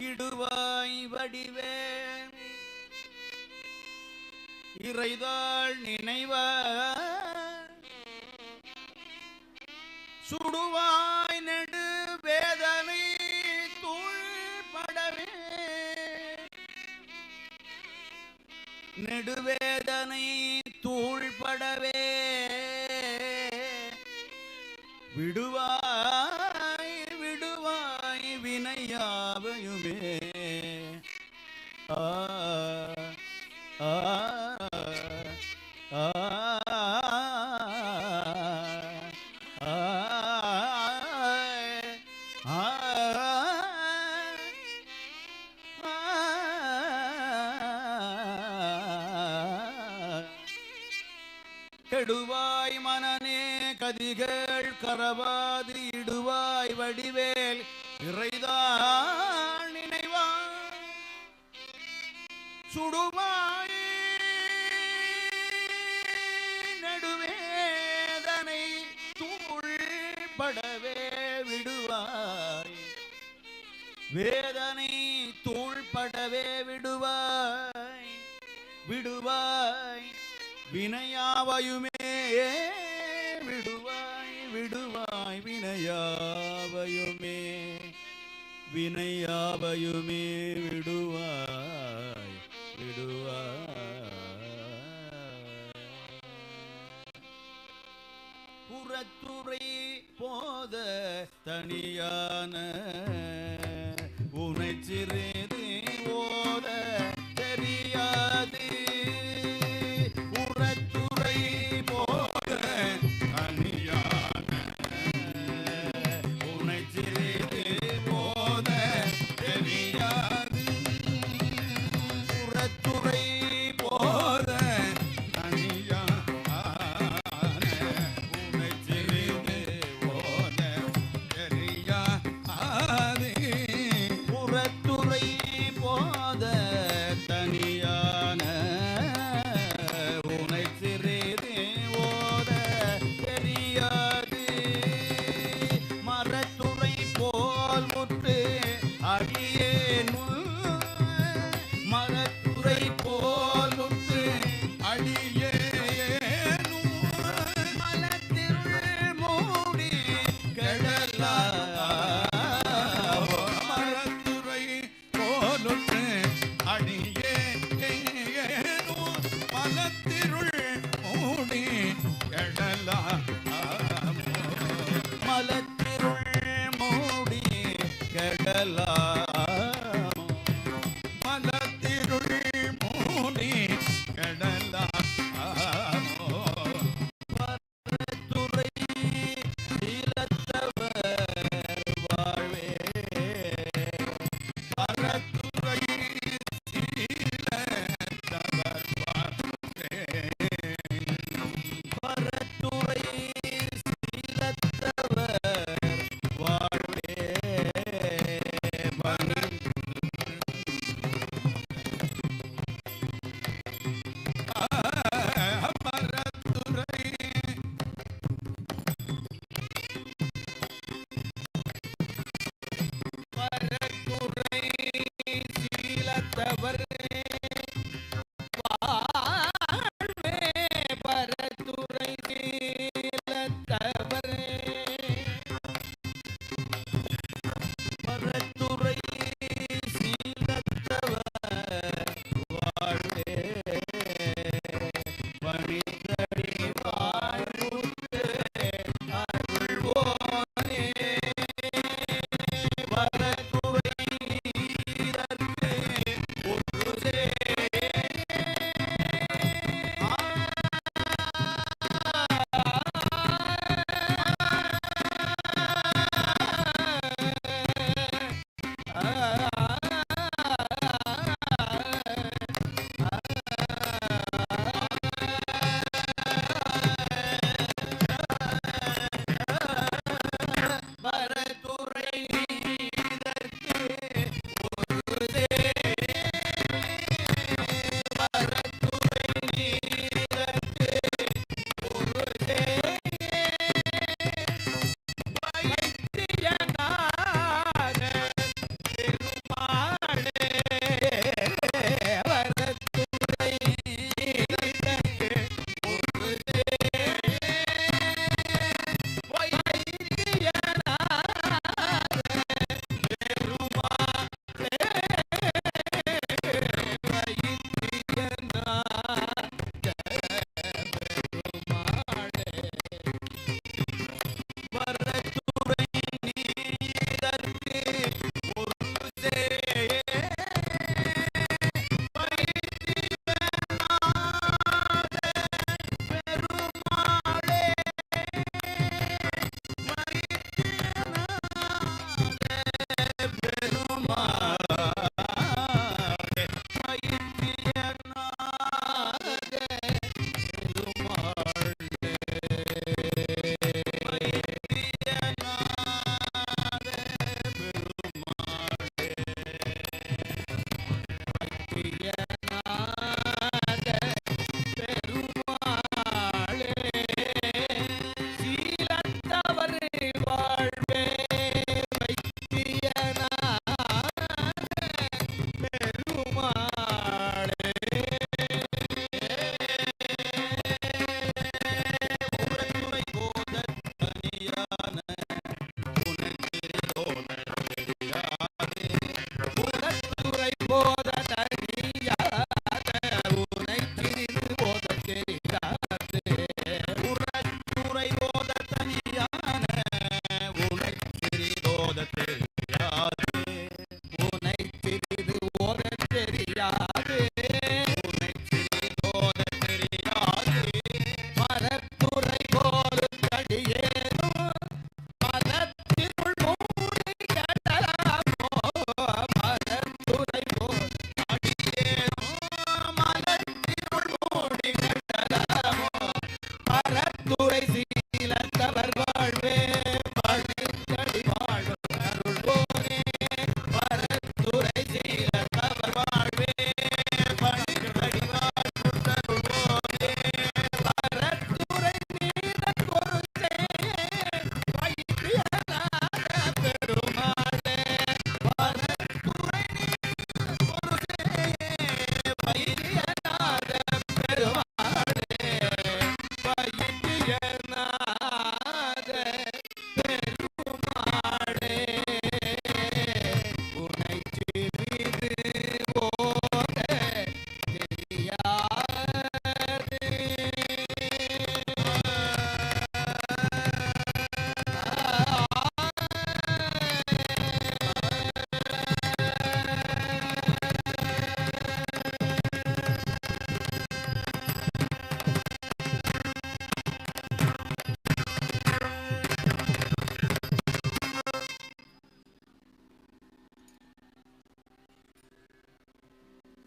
இடுவாய் வடிவே. இறைதாள் நினைவ சுடுவாய் நெடு வேதனை தூள்படவே. நெடுவேதனை தூள்படவே. விடுவாய் கெடுவாய் மனநே கதிகள் கரவாதி இடுவாய் வடிவேல் இறைதான் நினைவாய். சுடுவாய் நடுவேதனை தூள் படவே விடுவாய். வேதனை தூள்படவே விடுவாய். விடுவாய். வினையாவையுமே வினையே விடுவாய் விடுவாய் வினையாவையுமே. வினையாவையுமே விடுவாய் விடுவாய். புறத்துறை போத தனியான உனை சிறிது தேவர்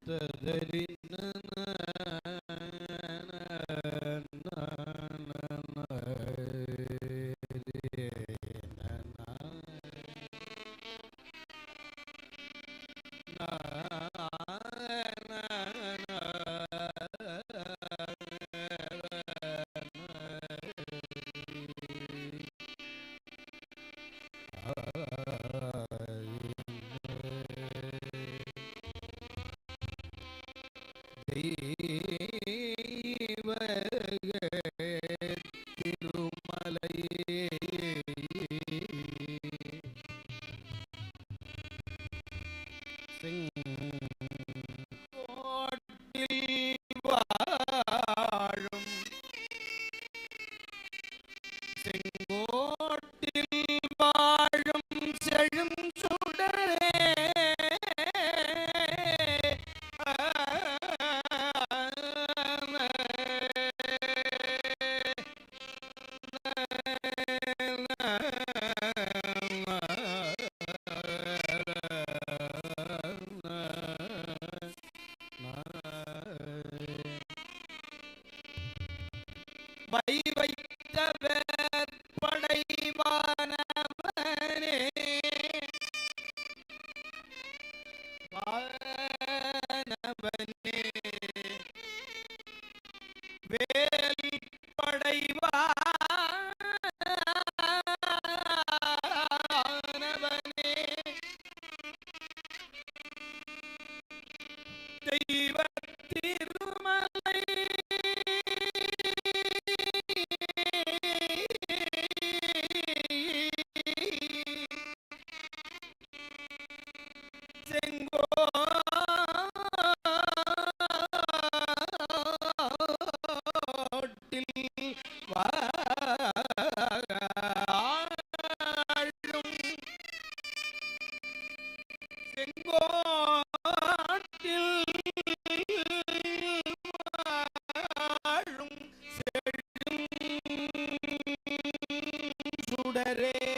对对对那 aí Bahía, करे